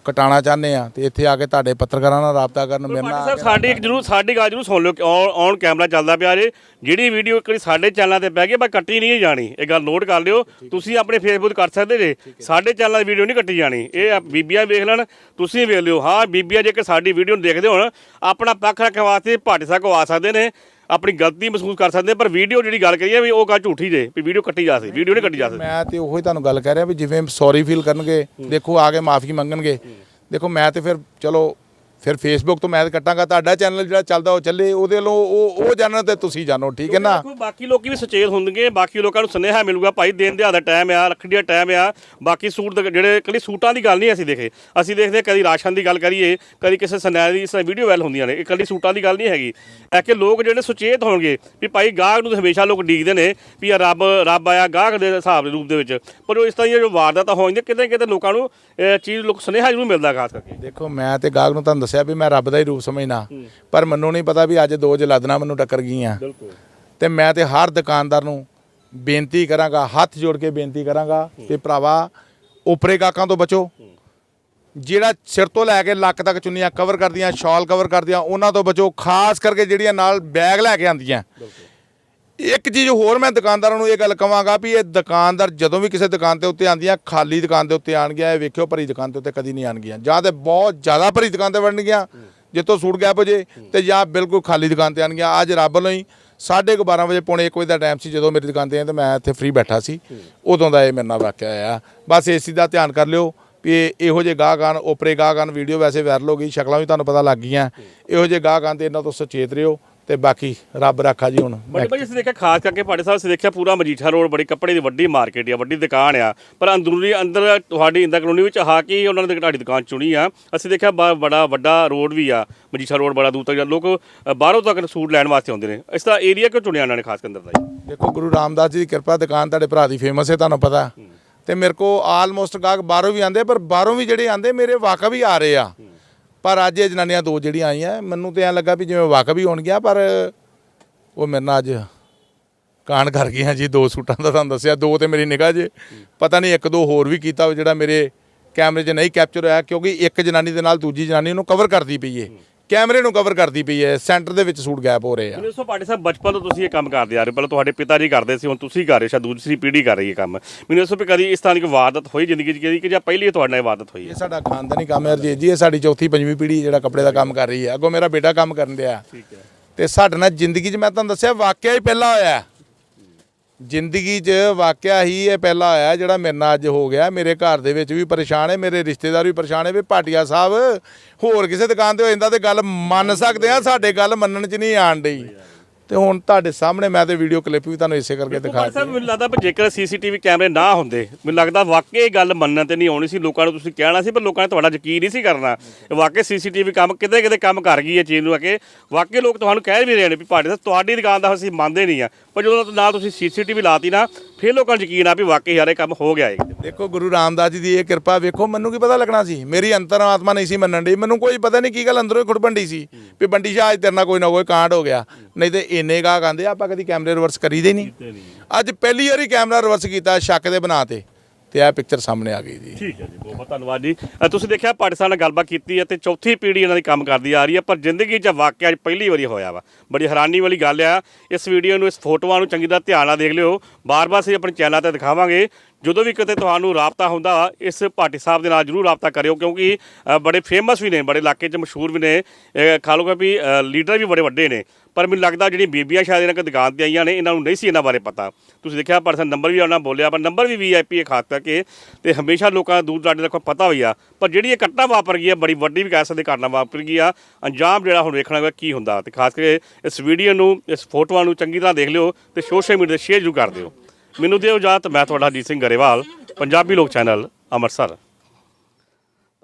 ਕਟਾਣਾ ਚਾਹੁੰਦੇ ਆ ਤੇ ਇੱਥੇ ਆ ਕੇ ਤੁਹਾਡੇ ਪੱਤਰਕਾਰਾਂ ਨਾਲ ਰਾਬਤਾ ਕਰਨ ਮੇਰੇ ਨਾਲ ਕੇ- ਸਾਡੀ ਇੱਕ ਜਰੂਰ ਸਾਡੀ ਗੱਲ ਜਰੂਰ ਸੁਣ ਲਿਓ ਕਿ ਔਨ ਕੈਮਰਾ ਚੱਲਦਾ ਪਿਆ ਜੇ ਜਿਹੜੀ ਵੀਡੀਓ ਇੱਕ ਵਾਰੀ ਸਾਡੇ ਚੈਨਲਾਂ ਤੇ ਪੈ ਗਈ ਪਰ ਕੱਟੀ ਨਹੀਂ ਜਾਣੀ। ਇਹ ਗੱਲ ਨੋਟ ਕਰ ਲਿਓ। ਤੁਸੀਂ ਆਪਣੇ ਫੇਸਬੁੱਕ ਕਰ ਸਕਦੇ ਜੇ। ਸਾਡੇ ਚੈਨਲਾਂ ਦੀ ਵੀਡੀਓ ਨਹੀਂ ਕੱਟੀ ਜਾਣੀ। ਇਹ ਬੀਬੀਆਂ ਵੇਖ ਲੈਣ ਤੁਸੀਂ ਵੇਖ ਲਿਓ। ਹਾਂ ਬੀਬੀਆਂ ਜੇਕਰ ਸਾਡੀ ਵੀਡੀਓ ਨੂੰ ਦੇਖਦੇ ਹੋਣ ਆਪਣਾ ਪੱਖ ਰੱਖਣ ਵਾਸਤੇ ਭਾਟੇ ਸਾਹਿਬ ਕੋ ਆ ਸਕਦੇ ਨੇ। ਆਪਣੀ ਗਲਤੀ ਮਹਿਸੂਸ ਕਰ ਸਕਦੇ ਪਰ ਵੀਡੀਓ ਜਿਹੜੀ ਗੱਲ ਕਰੀਏ ਵੀ ਉਹ ਗੱਲ ਝੂਠੀ ਜੇ, ਵੀ ਵੀਡੀਓ ਕੱਟੀ ਜਾ ਸਕਦੀ, ਵੀਡੀਓ ਨਹੀਂ ਕੱਟੀ ਜਾ ਸਕਦੀ। ਮੈਂ ਤੇ ਉਹੀ ਤੁਹਾਨੂੰ ਗੱਲ ਕਹਿ ਰਿਹਾ ਵੀ ਜਿਵੇਂ ਸੌਰੀ ਫੀਲ ਕਰਨਗੇ, ਦੇਖੋ ਆ ਕੇ ਮਾਫੀ ਮੰਗਣਗੇ। ਦੇਖੋ ਮੈਂ ਤੇ ਫਿਰ ਚਲੋ ਫਿਰ ਫੇਸਬੁੱਕ ਤੋਂ ਮੈਂ ਕੱਟਾਂਗਾ ਤੁਹਾਡਾ ਚੈਨਲ ਜਿਹੜਾ ਚੱਲਦਾ ਉਹ ਚੱਲੇ ਉਹਦੇ ਵੱਲੋਂ ਉਹ ਉਹ ਜਾਣਨ ਤੇ ਤੁਸੀਂ ਜਾਣੋ ਠੀਕ ਹੈ ਨਾ? ਦੇਖੋ ਬਾਕੀ ਲੋਕੀ ਵੀ ਸੁਚੇਤ ਹੁੰਦਗੇ ਬਾਕੀ ਲੋਕਾਂ ਨੂੰ ਸੁਨੇਹਾ ਮਿਲੂਗਾ ਭਾਈ ਦਿਨ ਦਿਹਾੜਾ ਦਾ ਟਾਈਮ ਆ ਰੱਖੜੀ ਦਾ ਟਾਈਮ ਆ ਬਾਕੀ ਸੂਟ ਦੇ ਜਿਹੜੇ ਕੱਲੀ ਸੂਟਾਂ ਦੀ ਗੱਲ ਨਹੀਂ ਅਸੀਂ ਦੇਖੇ। ਅਸੀਂ ਦੇਖਦੇ ਕਦੀ ਰਾਸ਼ਨ ਦੀ ਗੱਲ ਕਰੀਏ ਕਦੀ ਕਿਸੇ ਸਨੈਲ ਦੀ ਇਸ ਵੀਡੀਓ ਵੈਲ ਹੁੰਦੀਆਂ ਨੇ ਇਹ ਕੱਲੀ ਸੂਟਾਂ ਦੀ ਗੱਲ ਨਹੀਂ ਹੈਗੀ। ਐ ਕਿ ਲੋਕ ਜਿਹੜੇ ਸੁਚੇਤ ਹੋਣਗੇ ਵੀ ਭਾਈ ਗਾਹਕ ਨੂੰ ਹਮੇਸ਼ਾ ਲੋਕ ਡੀਕਦੇ ਨੇ ਵੀ ਇਹ ਰੱਬ ਰੱਬ ਆਇਆ ਗਾਹਕ ਦੇ ਹਿਸਾਬ ਦੇ ਰੂਪ ਦੇ ਵਿੱਚ। ਪਰ ਉਹ ਇਸ ਤਰ੍ਹਾਂ ਜੋ ਵਾਰਦਾਤਾਂ ਹੋ ਜਾਂਦੀਆਂ ਕਿਤੇ ਕਿਤੇ ਲੋਕਾਂ ਨੂੰ ਇਹ ਚੀਜ਼ ਲੋਕ ਸੁਨੇਹਾ ਜ਼ਰੂਰ ਮਿਲਦਾ ਖਾਸ ਕਰਕੇ ਦੇਖੋ ਮੈਂ ਤੇ ਗਾਹਕ ਨੂੰ ਤੁਹਾਨੂੰ ਦੱਸਿਆ ਵੀ ਮੈਂ ਰੱਬ ਦਾ ਹੀ ਰੂਪ ਸਮਝਣਾ ਪਰ ਮੈਨੂੰ ਨਹੀਂ ਪਤਾ ਵੀ ਅੱਜ ਦੋ ਜਲਾਦਨਾ ਮੈਨੂੰ ਟੱਕਰ ਗਈਆਂ। ਤੇ ਮੈਂ ਤੇ ਹਰ ਦੁਕਾਨਦਾਰ ਨੂੰ ਬੇਨਤੀ ਕਰਾਂਗਾ ਹੱਥ ਜੋੜ ਕੇ ਬੇਨਤੀ ਕਰਾਂਗਾ ਕਿ ਭਰਾਵਾ ਉਪਰੇ ਗਾਹਕਾਂ ਤੋਂ ਬਚੋ। ਜਿਹੜਾ ਸਿਰ ਤੋਂ ਲੈ ਕੇ ਲੱਕ ਤੱਕ ਚੁੰਨੀਆਂ ਕਵਰ ਕਰਦੀਆਂ ਸ਼ਾਲ ਕਵਰ ਕਰਦੀਆਂ ਉਹਨਾਂ ਤੋਂ ਬਚੋ ਖਾਸ ਕਰਕੇ ਜਿਹੜੀਆਂ ਨਾਲ ਬੈਗ ਲੈ ਕੇ ਆਉਂਦੀਆਂ। ਇੱਕ ਚੀਜ਼ ਹੋਰ ਮੈਂ ਦੁਕਾਨਦਾਰਾਂ ਨੂੰ ਇਹ ਗੱਲ ਕਵਾਂਗਾ ਵੀ ਇਹ ਦੁਕਾਨਦਾਰ ਜਦੋਂ ਵੀ ਕਿਸੇ ਦੁਕਾਨ ਤੇ ਉੱਤੇ ਆਉਂਦੀਆਂ, ਖਾਲੀ ਦੁਕਾਨ ਦੇ ਉੱਤੇ ਆਣਗੀਆਂ ਇਹ ਵੇਖਿਓ ਭਰੀ ਦੁਕਾਨ ਦੇ ਉੱਤੇ ਕਦੀ ਨਹੀਂ ਆਣਗੀਆਂ ਜਾਂ ਤੇ ਬਹੁਤ ਜ਼ਿਆਦਾ ਭਰੀ ਦੁਕਾਨ ਤੇ ਵੜਨਗੀਆਂ ਜਿੱਥੋਂ ਸੂਟ ਗੈਪ ਹੋ ਜੇ ਤੇ ਜਾਂ ਬਿਲਕੁਲ ਖਾਲੀ ਦੁਕਾਨ ਤੇ ਆਣਗੀਆਂ ਅੱਜ ਰੱਬ ਨੂੰ ਹੀ 12:30 ਵਜੇ ਪੌਣੇ 1 ਵਜੇ ਦਾ ਟਾਈਮ ਸੀ, ਜਦੋਂ ਮੇਰੀ ਦੁਕਾਨ ਤੇ ਆਏ ਤੇ ਮੈਂ ਇੱਥੇ ਫ੍ਰੀ ਬੈਠਾ ਸੀ। ਉਦੋਂ ਦਾ ਇਹ ਮੇਰੇ ਨਾਲ ਵਾਕਿਆ ਆਇਆ। ਬਸ ਏਸੀ ਦਾ ਧਿਆਨ ਕਰ ਲਿਓ ਵੀ ਇਹੋ ਜਿਹੇ ਗਾਹਕ ਹਨ ਓਪਰੇ ਗਾਹਕ ਹਨ ਵੀਡੀਓ ਵੈਸੇ ਵਾਇਰਲ ਹੋ ਗਈ, ਸ਼ਕਲਾਂ ਵੀ ਤੁਹਾਨੂੰ ਪਤਾ ਲੱਗ ਗਈਆਂ। ਇਹੋ ਜਿਹੇ ਗਾਹਕ ਹਨ ਤੇ ਇਹਨਾਂ ਤੋਂ ਸੁਚੇਤ ਰਹੋ ਤੇ ਬਾਕੀ ਰੱਬ ਰਾਖਾ ਜੀ ਹੁਣ ਬੜੇ ਭਾਈ ਅਸੀਂ ਦੇਖਿਆ ਖਾਸ ਕਰਕੇ ਪਾੜੇ ਸਾਹਿਬ ਅਸੀਂ ਦੇਖਿਆ ਪੂਰਾ ਮਜੀਠਾ ਰੋਡ ਬੜੀ ਕੱਪੜੇ ਦੀ ਵੱਡੀ ਮਾਰਕੀਟ ਆ ਵੱਡੀ ਦੁਕਾਨ ਆ। ਪਰ ਅੰਦਰੂਨੀ ਅੰਦਰ ਤੁਹਾਡੀ ਇੰਦਾ ਕਲੋਨੀ ਵਿੱਚ ਆ ਕੇ ਉਹਨਾਂ ਨੇ ਤੁਹਾਡੀ ਦੁਕਾਨ ਚੁਣੀ ਆ? ਅਸੀਂ ਦੇਖਿਆ ਬੜਾ ਵੱਡਾ ਰੋਡ ਵੀ ਆ ਮਜੀਠਾ ਰੋਡ ਬੜਾ ਦੂਰ ਤੱਕ ਜਾਂ ਲੋਕ ਬਾਹਰੋਂ ਤੱਕ ਸੂਟ ਲੈਣ ਵਾਸਤੇ ਆਉਂਦੇ ਨੇ। ਇਸ ਦਾ ਏਰੀਆ ਕਿਉਂ ਚੁਣਿਆ ਉਹਨਾਂ ਨੇ ਖਾਸ ਅੰਦਰ ਦਾ ਜੀ? ਦੇਖੋ ਗੁਰੂ ਰਾਮਦਾਸ ਜੀ ਦੀ ਕਿਰਪਾ ਦੁਕਾਨ ਤੁਹਾਡੇ ਭਰਾ ਦੀ ਫੇਮਸ ਹੈ ਤੁਹਾਨੂੰ ਪਤਾ। ਤੇ ਮੇਰੇ ਕੋ ਆਲਮੋਸਟ ਗਾਹਕ ਬਾਹਰੋਂ ਵੀ ਆਂਦੇ ਪਰ ਬਾਹਰੋਂ ਵੀ ਜਿਹੜੇ ਆਂਦੇ ਮੇਰੇ ਵਾਕਾ ਵੀ ਆ ਰਹੇ ਆ। ਪਰ ਅੱਜ ਇਹ ਜਨਾਨੀਆਂ ਦੋ ਜਿਹੜੀਆਂ ਆਈਆਂ, ਮੈਨੂੰ ਤੇ ਐਂ ਲੱਗਾ ਵੀ ਜਿਵੇਂ ਵਾਕਾ ਵੀ ਹੋਣਗੀਆਂ, ਪਰ ਉਹ ਮੇਰੇ ਨਾਲ ਅੱਜ ਕਾਣ ਕਰ ਗਈਆਂ ਜੀ, ਦੋ ਸੂਟਾਂ ਦਾ ਤੁਹਾਨੂੰ ਦੱਸਿਆ, ਦੋ ਤੇ ਮੇਰੀ ਨਿਗਾਹ 'ਚ ਪਤਾ ਨਹੀਂ ਇੱਕ ਦੋ ਹੋਰ ਵੀ ਕੀਤਾ ਜਿਹੜਾ ਮੇਰੇ ਕੈਮਰੇ 'ਚ ਨਹੀਂ ਕੈਪਚਰ ਹੋਇਆ, ਕਿਉਂਕਿ ਇੱਕ ਜਨਾਨੀ ਦੇ ਨਾਲ ਦੂਜੀ ਜਨਾਨੀ ਨੂੰ ਕਵਰ ਕਰਦੀ ਪਈ ਏ। ਕੈਮਰੇ ਨੂੰ ਕਵਰ ਕਰਦੀ ਪਈ ਹੈ ਸੈਂਟਰ ਦੇ ਵਿੱਚ ਸੂਟ ਗੈਪ ਹੋ ਰਹੇ ਆ। ਮੈਨੂੰ ਦੱਸੋ ਪਾਟੇ ਸਾਹਿਬ ਬਚਪਨ ਤੋਂ ਤੁਸੀਂ ਇਹ ਕੰਮ ਕਰਦੇ ਆ ਰਹੇ ਹੋ ਪਹਿਲਾਂ ਤੁਹਾਡੇ ਪਿਤਾ ਜੀ ਕਰਦੇ ਸੀ ਹੁਣ ਤੁਸੀਂ ਕਰ ਰਹੇ ਹੋ ਸ਼ਾਇਦ ਦੂਸਰੀ ਪੀੜ੍ਹੀ ਕਰ ਰਹੀ ਹੈ ਕੰਮ। ਮੈਨੂੰ ਦੱਸੋ ਵੀ ਕਦੀ ਇਸ ਤਰ੍ਹਾਂ ਦੀ ਕੋਈ ਵਾਰਦਾਤ ਹੋਈ ਜ਼ਿੰਦਗੀ 'ਚ ਕਦੀ ਕਿ ਜਾਂ ਪਹਿਲੀ ਤੁਹਾਡੇ ਨਾਲ ਇਹ ਵਾਰਦਾਤ ਹੋਈ ਹੈ? ਇਹ ਸਾਡਾ ਖਾਨਦਾਨੀ ਕੰਮ ਹੈ ਰਜੀਤ ਜੀ ਇਹ ਸਾਡੀ ਚੌਥੀ ਪੰਜਵੀਂ ਪੀੜ੍ਹੀ ਜਿਹੜਾ ਕੱਪੜੇ ਦਾ ਕੰਮ ਕਰ ਰਹੀ ਹੈ। ਅੱਗੋਂ ਮੇਰਾ ਬੇਟਾ ਕੰਮ ਕਰਨ ਡਿਆ ਠੀਕ ਹੈ। ਤੇ ਸਾਡੇ ਨਾਲ ਜ਼ਿੰਦਗੀ 'ਚ ਮੈਂ ਤੁਹਾਨੂੰ ਦੱਸਿਆ ਵਾਕਿਆ ਹੀ ਪਹਿਲਾ ਹੋਇਆ। ਹੈ। ਜ਼ਿੰਦਗੀ 'ਚ ਵਾਕਿਆ ਹੀ ਇਹ ਪਹਿਲਾ ਹੋਇਆ ਜਿਹੜਾ ਮੇਰੇ ਨਾਲ ਅੱਜ ਹੋ ਗਿਆ। ਮੇਰੇ ਘਰ ਦੇ ਵਿੱਚ ਵੀ ਪਰੇਸ਼ਾਨ ਹੈ, ਮੇਰੇ ਰਿਸ਼ਤੇਦਾਰ ਵੀ ਪਰੇਸ਼ਾਨ ਹੈ, ਵੀ ਭਾਟੀਆ ਸਾਹਿਬ ਹੋਰ ਕਿਸੇ ਦੁਕਾਨ ਤੇ ਹੋ ਜਾਂਦਾ ਤੇ ਗੱਲ ਮੰਨ ਸਕਦੇ ਆ, ਸਾਡੇ ਗੱਲ ਮੰਨਣ 'ਚ ਨਹੀਂ ਆਣ ਡਈ। ਤੇ ਹੁਣ ਤੁਹਾਡੇ ਸਾਹਮਣੇ ਮੈਂ ਤੇ ਵੀਡੀਓ ਕਲਿੱਪ ਵੀ ਤੁਹਾਨੂੰ ਇਸੇ ਕਰਕੇ ਦਿਖਾ ਸਾਹਿਬ ਮੈਨੂੰ ਲੱਗਦਾ ਵੀ ਜੇਕਰ ਸੀਸੀਟੀਵੀ ਕੈਮਰੇ ਨਾ ਹੁੰਦੇ ਮੈਨੂੰ ਲੱਗਦਾ ਵਾਕਈ ਇਹ ਗੱਲ ਮੰਨਣ ਤੇ ਨਹੀਂ ਆਉਣੀ ਸੀ। ਲੋਕਾਂ ਨੂੰ ਤੁਸੀਂ ਕਹਿਣਾ ਸੀ ਪਰ ਲੋਕਾਂ ਨੇ ਤੁਹਾਡਾ ਯਕੀਨ ਨਹੀਂ ਸੀ ਕਰਨਾ। ਇਹ ਵਾਕਈ ਸੀਸੀਟੀਵੀ ਕੰਮ ਕਿਤੇ ਕਿਤੇ ਕੰਮ ਕਰ ਗਈ ਹੈ ਚੀਜ਼ ਨੂੰ ਆ ਕੇ। ਵਾਕਈ ਲੋਕ ਤੁਹਾਨੂੰ ਕਹਿ ਵੀ ਰਹੇ ਨੇ ਵੀ ਪਾਟੇ ਸਾਹਿਬ ਤੁਹਾਡੀ ਦੁਕਾਨ ਦਾ ਅਸੀਂ ਮੰਨਦੇ ਨਹੀਂ ਆ। ਪਰ ਜਦੋਂ ਨਾਲ ਤੁਸੀਂ ਸੀਸੀਟੀਵੀ ਲਾਤੀ ਨਾ ਫਿਰ ਲੋਕਾਂ ਨੂੰ ਯਕੀਨ ਆ ਵੀ ਵਾਕਈ ਯਾਰ ਇਹ ਕੰਮ ਹੋ ਗਿਆ ਹੈ ਦੇਖੋ ਗੁਰੂ ਰਾਮਦਾਸ ਜੀ ਦੀ ਇਹ ਕਿਰਪਾ ਵੇਖੋ ਮੈਨੂੰ ਕੀ ਪਤਾ ਲੱਗਣਾ ਸੀ? ਮੇਰੀ ਅੰਤਰਾਤਮਾ ਨਹੀਂ ਸੀ ਮੰਨਣ ਦੀ ਮੈਨੂੰ ਕੋਈ ਪਤਾ ਨਹੀਂ ਕੀ ਗੱਲ ਅੰਦਰੋਂ ਹੀ ਖੁੜਬੰਡੀ ਸੀ। ਵੀ ਬੰਡੀ ਸ਼ਾਹ ਅੱਜ ਤੇਰੇ ਨਾਲ ਕੋਈ ਨਾ ਕੋਈ ਕਾਂਡ ਹੋ ਗਿਆ। ਨਹੀਂ ਤੇ ਇੰਨੇ ਗਾਹਕ ਆਂਦੇ ਆਪਾਂ ਕਦੀ ਕੈਮਰੇ ਰਿਵਰਸ ਕਰੀਦੇ ਨਹੀਂ। ਅੱਜ ਪਹਿਲੀ ਵਾਰੀ ਕੈਮਰਾ ਰਿਵਰਸ ਕੀਤਾ ਸ਼ੱਕ ਦੇ ਬਣਾ ਤੇ ਤੇ ਇਹ ਪਿਕਚਰ ਸਾਹਮਣੇ ਆ ਗਈ ਜੀ। ਠੀਕ ਹੈ ਜੀ ਬਹੁਤ ਬਹੁਤ ਧੰਨਵਾਦ ਜੀ। ਅ, ਤੁਸੀਂ ਦੇਖਿਆ ਪਾਕਿਸਤਾਨ ਨਾਲ ਗੱਲਬਾਤ ਕੀਤੀ ਹੈ ਤੇ ਚੌਥੀ ਪੀੜ੍ਹੀ ਇਹਨਾਂ ਦੀ ਕੰਮ ਕਰਦੀ ਆ ਰਹੀ ਹੈ ਪਰ ਜ਼ਿੰਦਗੀ 'ਚ ਵਾਕਿਆ ਅੱਜ ਪਹਿਲੀ ਵਾਰੀ ਹੋਇਆ ਵਾ। ਬੜੀ ਹੈਰਾਨੀ ਵਾਲੀ ਗੱਲ ਆ। ਇਸ ਵੀਡੀਓ ਨੂੰ ਇਸ ਫੋਟੋਆਂ ਨੂੰ ਚੰਗੀ ਤਰ੍ਹਾਂ ਧਿਆਨ ਨਾਲ ਦੇਖ ਲਿਓ। ਬਾਰ-ਬਾਰ ਅਸੀਂ ਆਪਣੇ ਚੈਨਲ ਤੇ ਦਿਖਾਵਾਂਗੇ। ਜਦੋਂ ਵੀ ਕਿਤੇ ਤੁਹਾਨੂੰ ਰਾਬਤਾ ਹੁੰਦਾ, ਇਸ ਭਾਟੀ ਸਾਹਿਬ ਦੇ ਨਾਲ ਜਰੂਰ ਰਾਬਤਾ ਕਰਿਓ, ਕਿਉਂਕਿ ਬੜੇ ਫੇਮਸ ਵੀ ਨੇ, ਬੜੇ ਇਲਾਕੇ 'ਚ ਮਸ਼ਹੂਰ ਵੀ ਨੇ ਖਾ ਲਓ ਕਿ ਵੀ ਲੀਡਰ ਵੀ ਬੜੇ ਵੱਡੇ ਨੇ, ਪਰ ਮੈਨੂੰ ਲੱਗਦਾ ਜਿਹੜੀਆਂ ਬੀਬੀਆਂ ਸ਼ਾਇਦ ਇਹਨਾਂ ਕੋਲ ਦੁਕਾਨ ਤੇ ਆਈਆਂ ਨੇ, ਇਹਨਾਂ ਨੂੰ ਨਹੀਂ ਸੀ ਇਹਨਾਂ ਬਾਰੇ ਪਤਾ। ਤੁਸੀਂ ਦੇਖਿਆ ਪਰਸਨ ਨੰਬਰ ਵੀ ਉਹਨਾਂ ਬੋਲਿਆ, ਪਰ ਨੰਬਰ ਵੀ ਵੀਆਈਪੀ ਖਾਸ ਕਰਕੇ ਤੇ ਹਮੇਸ਼ਾ ਲੋਕਾਂ ਦਾ ਦੂਰ ਦਰਾਡੇ ਦਾ ਕੋਈ ਪਤਾ ਹੋਈ ਆ, ਪਰ ਜਿਹੜੀ ਇਹ ਘਟਨਾ ਵਾਪਰ ਗਈ ਆ, ਬੜੀ ਵੱਡੀ ਵੀ ਕਹਿ ਸਕਦੇ ਘਟਨਾ ਵਾਪਰ ਗਈ ਆ, ਅੰਜਾਮ ਜਿਹੜਾ ਹੁਣ ਵੇਖਣਾ ਹੋਗਾ ਕੀ ਹੁੰਦਾ, ਤੇ ਖਾਸ ਕਰਕੇ ਇਸ ਵੀਡੀਓ ਨੂੰ, ਇਸ ਫੋਟੋਆਂ ਨੂੰ ਚੰਗੀ ਤਰ੍ਹਾਂ ਦੇਖ ਲਿਓ, ਤੇ ਸੋਸ਼ਲ ਮੀਡੀਆ ਤੇ ਸ਼ੇਅਰ ਜ਼ਰੂਰ ਕਰ ਦਿਓ। ਮੈਨੂੰ ਦਿਓ ਇਜਾਜ਼ਤ ਮੈਂ ਤੁਹਾਡਾ ਅਜੀਤ ਸਿੰਘ ਗਰੇਵਾਲ ਪੰਜਾਬੀ ਲੋਕ ਚੈਨਲ ਅੰਮ੍ਰਿਤਸਰ।